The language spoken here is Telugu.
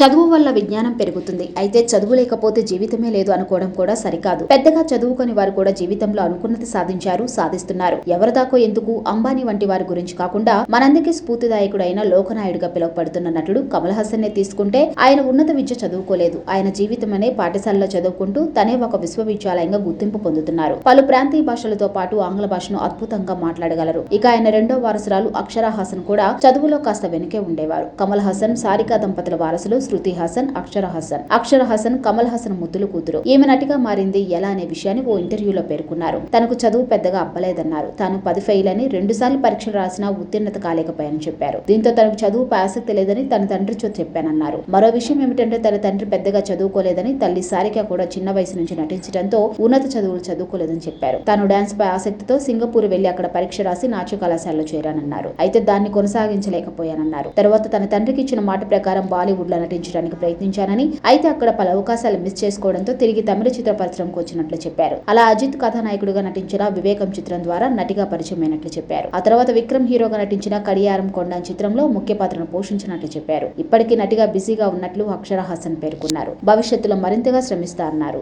చదువు వల్ల విజ్ఞానం పెరుగుతుంది. అయితే చదువు లేకపోతే జీవితమే లేదు అనుకోవడం కూడా సరికాదు. పెద్దగా చదువుకొని వారు కూడా జీవితంలో అనుకున్నది సాధించారు సాధిస్తున్నారు. ఎవరిదాకో ఎందుకు? అంబానీ వంటి వారి గురించి కాకుండా మనందరికీ స్ఫూర్తిదాయకుడైన లోకనాయుడుగా పిలువపడుతున్న నటుడు కమల్ హాసన్ నే తీసుకుంటే ఆయన ఉన్నత విద్య చదువుకోలేదు. ఆయన జీవితం అనే పాఠశాలలో చదువుకుంటూ తనే ఒక విశ్వవిద్యాలయంగా గుర్తింపు పొందుతున్నారు. పలు ప్రాంతీయ భాషలతో పాటు ఆంగ్ల భాషను అద్భుతంగా మాట్లాడగలరు. ఇక ఆయన రెండో వారసురాలు అక్షరా హాసన్ కూడా చదువులో కాస్త వెనుకే ఉండేవారు. కమల్ హాసన్ సారికా దంపతుల వారసులు శృతి హాసన్ అక్షర హాసన్. అక్షర హాసన్ కమల్ హాసన్ ముద్దుల కూతురు. ఈమె నటిగా మారింది ఎలా అనే విషయాన్ని ఓ ఇంటర్వ్యూలో పేర్కొన్నారు. తనకు చదువు పెద్దగా అప్పలేదన్నారు తాను పది ఫెయిల్ అని రెండు సార్లు పరీక్షలు రాసినా ఉత్తీర్ణత కాలేకపోయానని చెప్పారు. దీంతో తనకు చదువుపై ఆసక్తి లేదని తన తండ్రితో చెప్పానన్నారు. మరో విషయం ఏమిటంటే తన తండ్రి పెద్దగా చదువుకోలేదని తల్లి సారిక కూడా చిన్న వయసు నుంచి నటించడంతో ఉన్నత చదువులు చదువుకోలేదని చెప్పారు. తాను డాన్స్ పై ఆసక్తితో సింగపూర్ వెళ్ళి అక్కడ పరీక్ష రాసి నాట్య కళాశాలలో చేరానన్నారు. అయితే దాన్ని కొనసాగించలేకపోయానన్నారు. తర్వాత తన తండ్రికి ఇచ్చిన మాట ప్రకారం బాలీవుడ్లో నటించడానికి ప్రయత్నించానని అయితే అక్కడ పలు అవకాశాలు మిస్ చేసుకోవడంతో తిరిగి తమిళ చిత్ర పరిశ్రమకు వచ్చినట్లు చెప్పారు. అలా అజిత్ కథానాయకుడిగా నటించిన వివేకం చిత్రం ద్వారా నటిగా పరిచయమైనట్లు చెప్పారు. ఆ తర్వాత విక్రమ్ హీరోగా నటించిన కడియారం కొండ చిత్రంలో ముఖ్య పాత్రను పోషించినట్లు చెప్పారు. ఇప్పటికీ నటిగా బిజీగా ఉన్నట్లు అక్షర హాసన్ పేర్కొన్నారు. భవిష్యత్తులో మరింతగా శ్రమిస్తారన్నారు.